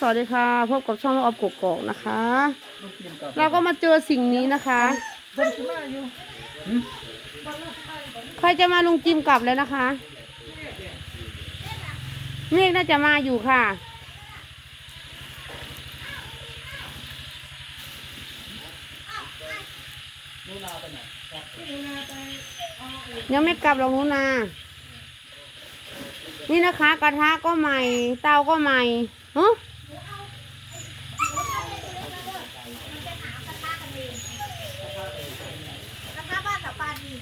สวัสดีค่ะ พบกับช่องออบกกอกนะคะลูกกินกับเราก็มาเจอสิ่งนี้นะคะเพิ่นสิมาอยู่ใครจะมาลุงจิมกลับแล้วนะคะเมฆน่าจะมาอยู่ค่ะนู่นนาไปไหนครับยังไม่กลับหรอกหนูนา นี่นะคะ กระทะก็ใหม่ เตาก็ใหม่ฮะนะคะบ้านสาวปานนี่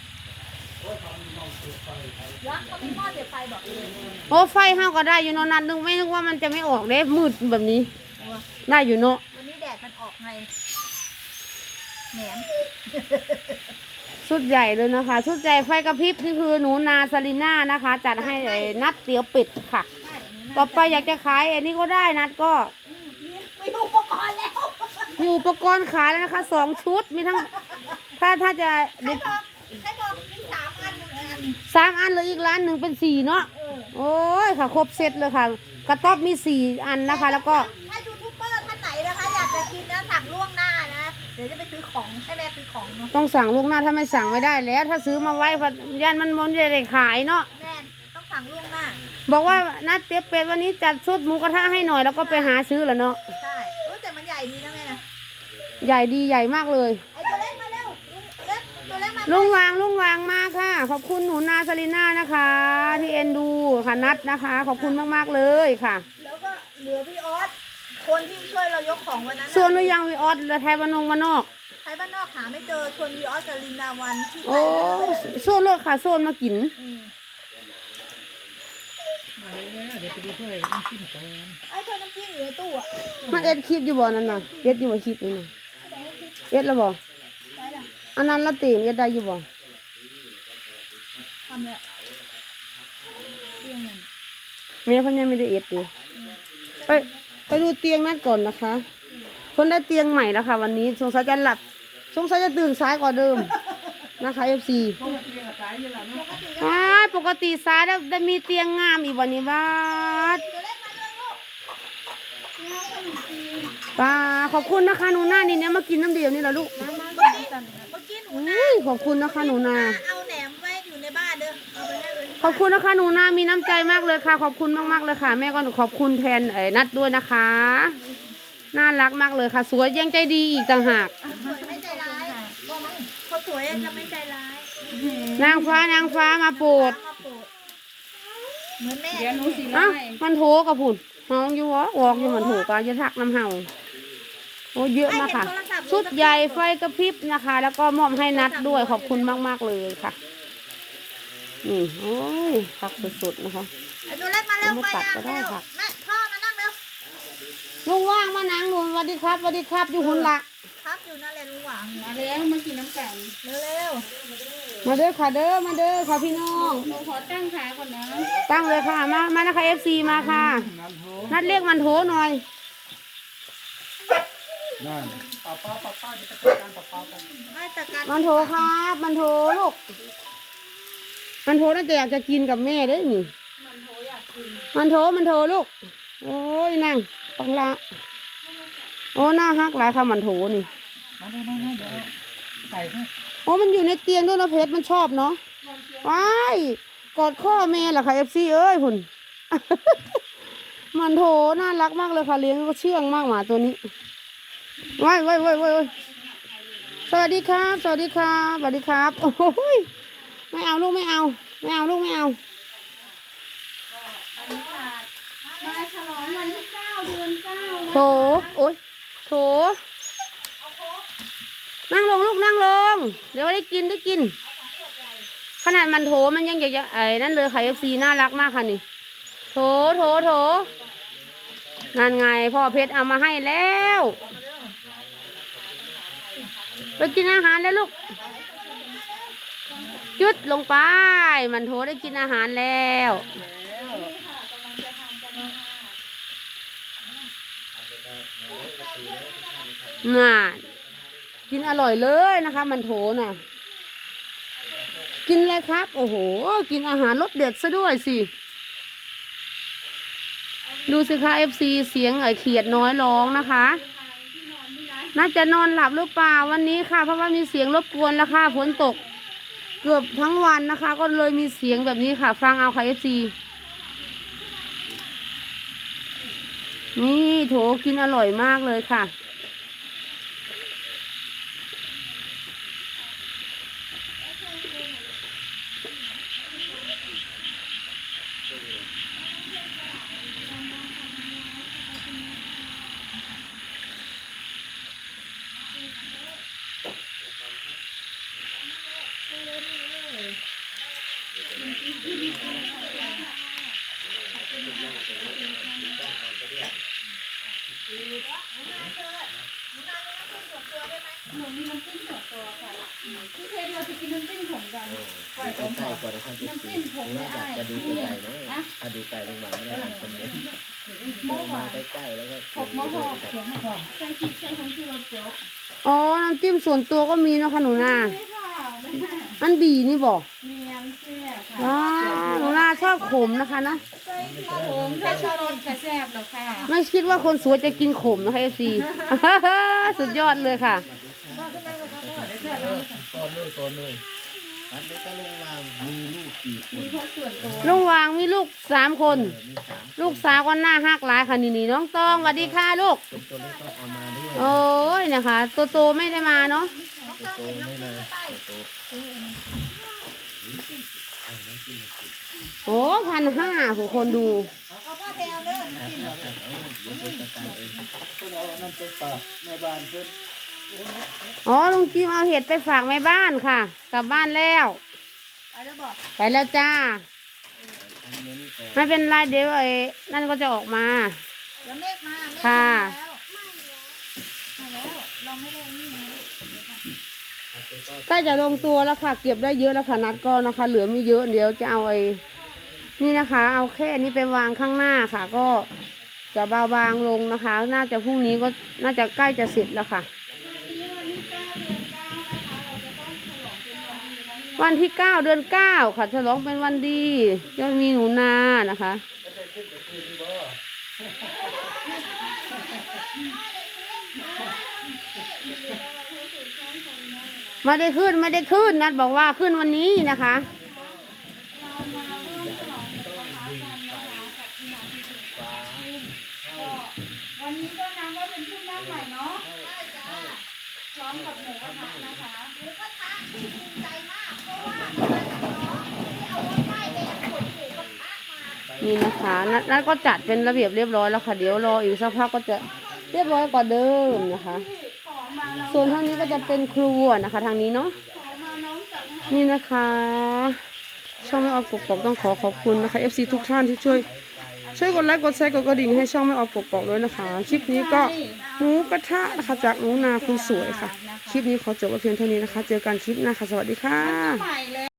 ยักษ์เขามีหม้อเดี๋ยวไฟบอกเลย โอ้ไฟห้าก็ได้อยู่เนอะนัดนึงไม่นึกว่ามันจะไม่ออกเด้มืดแบบนี้ ได้อยู่เนาะวันนี้แดดมันออกไงแหนมชุดใหญ่เลยนะคะชุดใหญ่ไฟกระพริบนี่คือหนูนาซาลิน่านะคะ จัดให้ไอ้นัดเตี๋ยวเป็ดค่ะใช่หนูต่อไปอยากจะขายอันนี้ก็ได้นัดก็ ไม่รู้อุปกรณ์แล้วมีอุปกรณ์ขายแล้วนะคะสองชุดมีทั้ง ถ้าถ้าจะใครบอกใครบอกมีสามอันหนึ่งอันสามอันเลยอีกร้านหนึ่งเป็นสี่เนาะเออ โอ้ยค่ะครบเซตเลยค่ะ กระต๊อบมีสี่อันนะคะ แล้วก็ถ้ายูทูบเบอร์ท่านไหนนะคะอยากจะกินนะสั่งล่วงหน้านะ เดี๋ยวจะไปซื้อของให้แม่ซื้อของเนาะต้องสั่งล่วงหน้าถ้าไม่สั่งไม่ได้แล้ว ถ้าซื้อมาไว้พัดยันมันมันจะได้ขายเนาะแม่ต้องสั่งล่วงหน้าบอกว่านัดเตี๋ยวเป็ดวันนี้จัดชุดหมูกระทะให้หน่อยแล้วก็ไปหาซื้อแล้วเนาะใช่เออแต่มันใหญ่ดีนะแม่นะใหญ่ดีใหญ่มากเลย ล็กมาลุงวางลุงวางมาค่ะ ขอบคุณหนูนาซาลิน่านะคะ ที่เอ็นดูค่ะนัดนะคะ ขอบคุณมากๆเลยค่ะ แล้วก็เหลือพี่ออสคนที่ช่วยเรายกของวันนั้นน่ะส่วนหรือยังวีออสและไทยบ้านนงบ้านนอกไทยบ้านนอกหาไม่เจอชวนวีออสกับลินดาวันที่ไทโอ้ยโซนรถค่ะโซนมากิน อืมมาเลยเดี๋ยวไปดูช่วยน้ำจิ้มก่อนไอ้เธอน้ำจิ้มอยู่ในตู้อะมาเอ็ดคลิปอยู่บ่นั่นน่ะเอ็ดอยู่บ่คลิปนี่น่ะเอ็ดแล้วบ่ได้ละ อันนั้นละตีมเอ็ดได้อยู่บ่ทำเลยเตียงนั่นแม่เพิ่นยังไม่ได้เอ็ดอยู่ไปไปดูเตียงนั่นก่อนนะคะเพิ่นได้เตียงใหม่แล้วค่ะวันนี้สงสัยจะหลับสงสัยจะตื่นสายกว่าเดิมนะคะ FC เพราะว่าเตียงอะตายอยู่แล้วเนาะอ้ายปกติสายแล้วได้มีเตียงงามอีกวันนี้บาดตัวเล็กมาเลยลูกเนี่ยขนมจีนป้าขอบคุณนะคะหนูนานี่เนี่ยมากินน้ำเดียวนี่แหละลูกเมื่อกี้เมื่อกี้หนู อุ้ยขอบคุณนะคะหนูนา เอาแหนมไว้อยู่ในบ้านเด้อเอาไปให้เลยขอบคุณนะคะหนูนามีน้ำใจมากเลยค่ะ ขอบคุณมากๆเลยค่ะ แม่ก็ขอบคุณแทนเอ๋นัดด้วยนะคะ น่ารักมากเลยค่ะ สวยยังใจดีอีกต่างหากสวยไม่ใจร้ายคนสวยจะไม่ใจร้ายนางฟ้านางฟ้ามาโปรดมาโปรดเหมือนแม่เดี๋ยวหนูสิเอ้าไล่มันโถกับผุนห้องอยู่วะวอกอยู่มันโถกาจะทักน้ำเห่าโอ้เยอะมากค่ะ ชุดใหญ่ไฟกระพริบนะคะ แล้วก็มอบให้นัดด้วยขอบคุณมาก ๆ เลยค่ะ นี่โอ้ยพักสุดๆนะคะไอ้ตัวเล็กมาเร็วเอาไปมาตัดอะก็ได้เร็วค่ะแม่พ่อมานั่งเร็วลุงว่างมานังลุงสวัสดีครับสวัสดีครับอยู่หุ่นละพักอยู่นั่นแหละลุงหวังมาแล้วมากินน้ำกันเร็วมาเด้อค่ะเด้อมาเด้อค่ะพี่น้องหนูขอตั้งขาก่อนนะตั้งเลยค่ะมามานะคะเอฟซีมาค่ะน้ำโถนัดเรียกมันโถหน่อย นั่นป้าป้าป้าป้าจะจัดการป้าป้ากันไม่แต่การมันโถครับมันโถลูกมันโถน่าจะอยากจะกินกับแม่เด้อนี่มันโถมันโถลูกโอ้ยนั่งปังละโอ้หน้าฮักหลายค่ะมันโถนี่มาได้มาได้เดี๋ยวใส่ให้โอ้มันอยู่ในเตียงด้วยนะเพชรมันชอบเนาะว้ายกอดข้อแม่ล่ะค่ะเอฟซีเอ้ยคุณมันโถน่ารักมากเลยค่ะเลี้ยงก็เชื่องมากหมาตัวนี้ ว้ายว้ายว้ายว้ายว้ายสวัสดีครับ สวัสดีครับสวัสดีครับ โอ้ยไม่เอาลูกไม่เอา ไม่เอาลูกไม่เอามาฉลองวันที่เก้าเดือนเก้าโถโอ้ยโถนั่งลงลูกนั่งลง เดี๋ยวได้กินได้กิน ขนาดมันโถมันยังอยากจะไอ้นั่นเลยค่ะเอฟซีน่ารักมากค่ะนี่โถโถโถนั่นไงพ่อเพชรเอามาให้แล้ว ไปกินอาหารแล้วลูกจุดลงไป มันโถได้กินอาหารแล้วน่ากินอร่อยเลยนะคะ มันโถน่ะ กินเลยครับ โอ้โห กินอาหารรสเด็ดซะด้วยสิ ดูสิคะ FC เสียงไอ้เขียดน้อยร้องนะคะ น่าจะนอนหลับหรือเปล่าวันนี้ค่ะ เพราะว่ามีเสียงรบกวนแล้วค่ะฝนตก เกือบทั้งวันนะคะ ก็เลยมีเสียงแบบนี้ค่ะ ฟังเอาค่ะ FC นี่โถกินอร่อยมากเลยค่ะ หนูมีน้ำจิ้มส่วนตัวค่ะพี่เพชรเราจะกินน้ำจิ้มผมกันใกล้ก่อนนะครับที่สี่ว่าอยากจะดูไก่นะถ้าดูไก่ลงมาไม่ได้อ่านคอมเมนต์มาใกล้ๆแล้วก็หกมะฮอกเขียวมะฮอกใส่พริกใส่ของที่เราเจียวอ๋อ น้ำจิ้มส่วนตัวก็มีนะคะหนูนานี่ค่ะแม่ อันบีนี่บอกเนียนเสียค่ะว้าวหนูนาชอบขมนะคะเนอะครับผมถ้าชอบรสแซ่บๆแล้วค่ะไม่คิดว่าคนสวยจะกินขมนะคะเอซี สุดยอดเลยค่ะต้นเลยต้นเลยอันนี้ก็ลงมามีลูกกี่คนมีพวกส่วนตัวลุงวางมีลูกสามคน มีสามลูกสาวก็หน้าหักหลายค่ะนี่นี่น้องตองสวัสดีค่ะลูก ตัวตัวเล็กก็เอามาด้วยโอ้ยนะคะตัวโตไม่ได้มาเนาะตัว โตไม่มาตัวโตโอ้พันห้าผู้คนดูเอาพ่อเทเอาเด้อครับครับครับเอาเดี๋ยวผมจัดการเองพวกเรานั่นเป็นปากแม่บ้านเพิ่นอ๋อลุงจิมเอาเห็ดไปฝากแม่บ้านค่ะ กลับบ้านแล้วไปแล้วบอกไปแล้วจ้าอันนี้นี่ก่อนไม่เป็นไรเดี๋ยวไอ้นั่นก็จะออกมา เดี๋ยวเมฆมาเมฆค่ะมาแล้วมาแล้วเราไม่ได้นี่ไง ใกล้จะลงตัวแล้วค่ะ เก็บได้เยอะแล้วค่ะนัดก็นะคะ เหลือไม่เยอะเดี๋ยวจะเอาไอ้นี่นะคะ เอาแค่นี้ไปวางข้างหน้าค่ะ ก็จะเบาบางลงนะคะ น่าจะพรุ่งนี้ก็น่าจะใกล้จะเสร็จแล้วค่ะ วันที่เก้าเดือนเก้าค่ะฉลองเป็นวันดีจะมีหนูนานะคะ ไม่ได้ขึ้นไม่ได้ขึ้นนัดบอกว่าขึ้นวันนี้นะคะวันนี้ก็นางก็เป็นผู้นั่งใหม่เนาะพร้อมกับหมูกระทะนะคะหมูกระทะภูมิใจมากเพราะว่ามาจากน้องที่เอารถป้ายแดงขนหมูกระทะมานี่นะคะนัดนัดก็จัดเป็นระเบียบเรียบร้อยแล้วค่ะเดี๋ยวรออีกสักพักก็จะเรียบร้อยกว่าเดิมนะคะ ส่วนทางนี้ก็จะเป็นครัวนะคะ ทางนี้เนาะนี่นะคะ ช่องไม่ออกกกอกต้องขอขอบคุณนะคะ FC ทุกท่านที่ช่วย ช่วยกดไลค์กดแชร์กดกระดิ่งให้ช่องไม่ออกกกอกด้วยนะคะ คลิปนี้ก็หมูกระทะนะคะจากหนูนาคุณสวยค่ะ คลิปนี้ขอจบไว้เพียงเท่านี้นะคะ เจอกันคลิปหน้าค่ะสวัสดีค่ะ